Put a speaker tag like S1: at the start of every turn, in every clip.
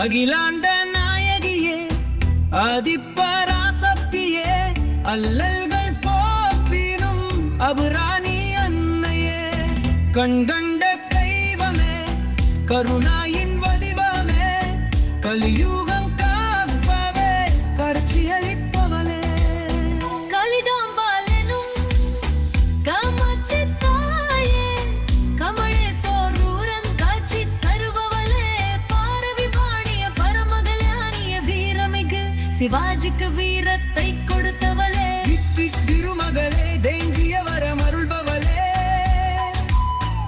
S1: அகிலாண்ட நாயகியே ஆதிப்பராசக்தியே அல்லல்கள் போப்பினும் அபுராணி அன்னையே. கண்கண்ட தெய்வமே கருணாயின் வடிவமே
S2: கலியூ சிவாஜிக்கு வீரத்தை கொடுத்தவளே.
S1: திருமகளே தேஞ்சிய வரம் அருள்பவளே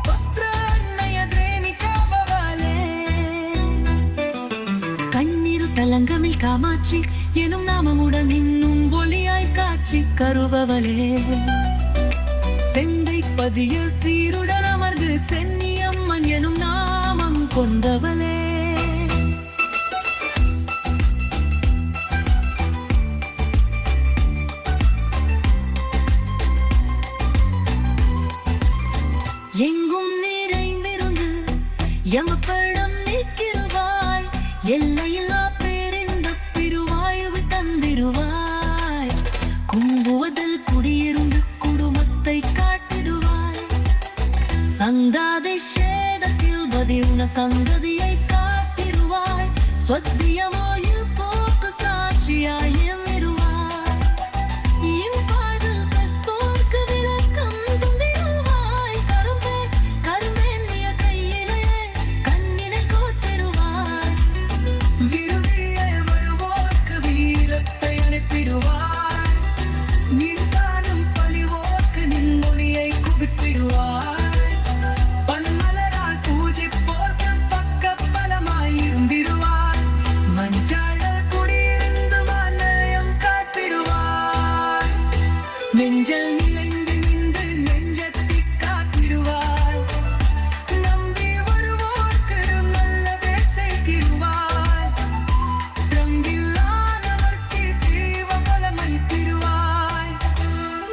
S1: பத்ர அன்னைய தேனி காப்பவளே
S2: கண்ணீர் தலங்கமில் காமாட்சி எனும் நாமமுடன் இன்னும் ஒளியாய் காட்சி கருபவளே
S1: செந்தை பதிய சீருடன் அமர்ந்து சென்னியம்மன் எனும் நாமம் கொண்டவளே.
S2: எமப்படம் நிற்கிறவாய் எல்லையில்லா பேரிந்த பிரிவாயுவு தந்திருவாய். கும்புவதில் குடியிருந்து குடும்பத்தை காட்டிடுவாய். சந்தாதி சேதத்தில் பதி உன சங்கதியை காட்டிடுவாய். ஸ்வத்தியமாயில் போக்கு சாட்சியாய்
S1: நெஞ்சல் நிலைந்து நின்று நெஞ்சத்தை காத்திடுவாய். நம்பி வருவோர்க்கு நல்லதே செய்திடுவாய் ரங்கில்லாதவர்க்கு தீவபலமளித்திடுவாய்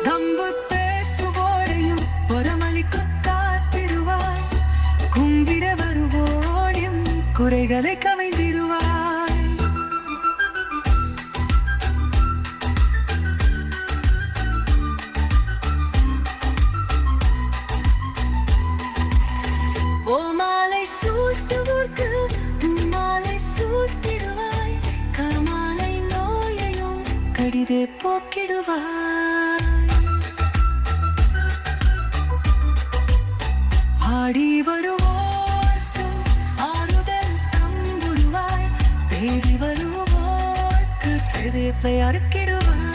S1: தம்பு பேசுவோரையும் பரமளிக்கு காத்திடுவாய். கும்பிட வருவோரையும் குறைகளை கமைந்திடுவாய்
S2: கடிதே போக்கிடுவாய்.
S1: ஆடி வருவோர்க்கு ஆறுதல் தம்புருவாய் தேடி வருவோர்க்கு பெதைப்பை அறுக்கிடுவாய்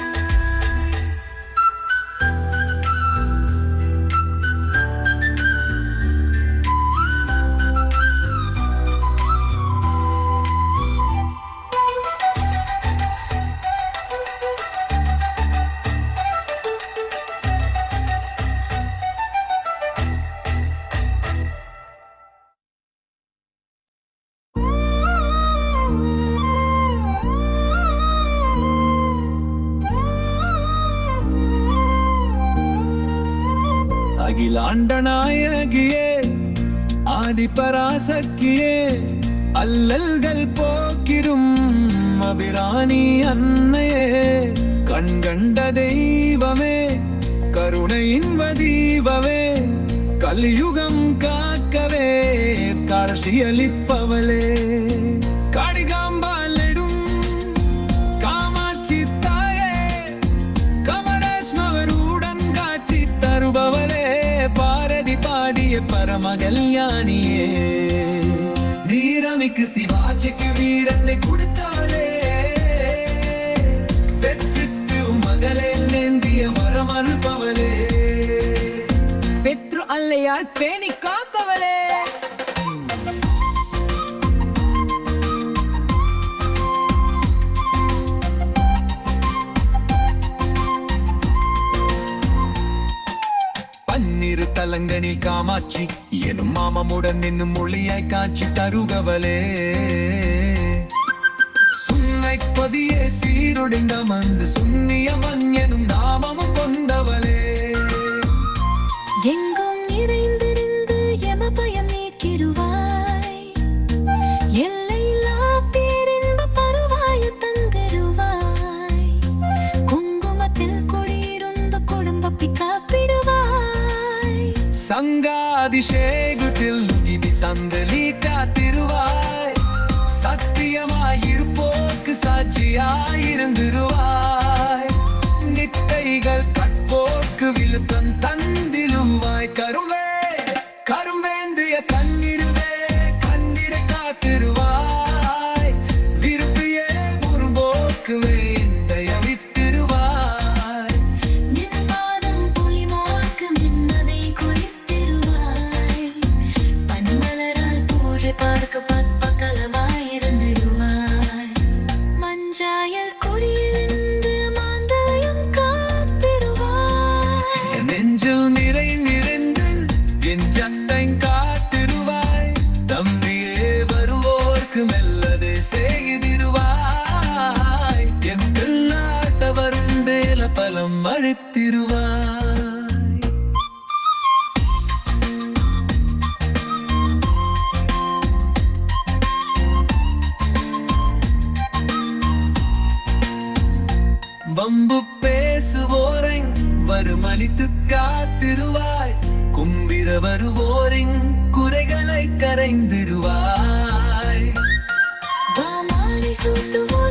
S1: அகிலாண்ட நாயகியே ஆதிபராசக்தியே அல்லல்கள் போக்கிடும் அபிராணி அன்னையே. கண்கண்ட தெய்வமே கருணையின் வதீவமே கலியுகம் காக்கவே கரசியலிப்பவளே. பரமகல்யாணியே வீரமிக்கு சிவாஜிக்கு வீரத்தை கொடுத்தவளே வெற்றித்து மகளே நேந்திய மரம் பெற்று அல்லையால் பேணி காத்தவளே. கலங்கனில் காமாட்சி. எனும் மாமமுடன் நின்னும் மொழியாய் காட்சி தருகவலே சுன்னை பதியே சீருடைந்த அமர்ந்து சுன்னியமன் சங்காதிஷேகத்தில் இது சந்தலி காத்திருவாய் சத்தியமாயிருப்போக்கு சாட்சியாயிருந்திருவாய் நித்தைகள் கட்போர்க்கு விழுத்தன் தந்திலுவாய் கருணை வருவோரின் குறைகளை கரைந்திருவாய்
S2: சூட்டுவோம்.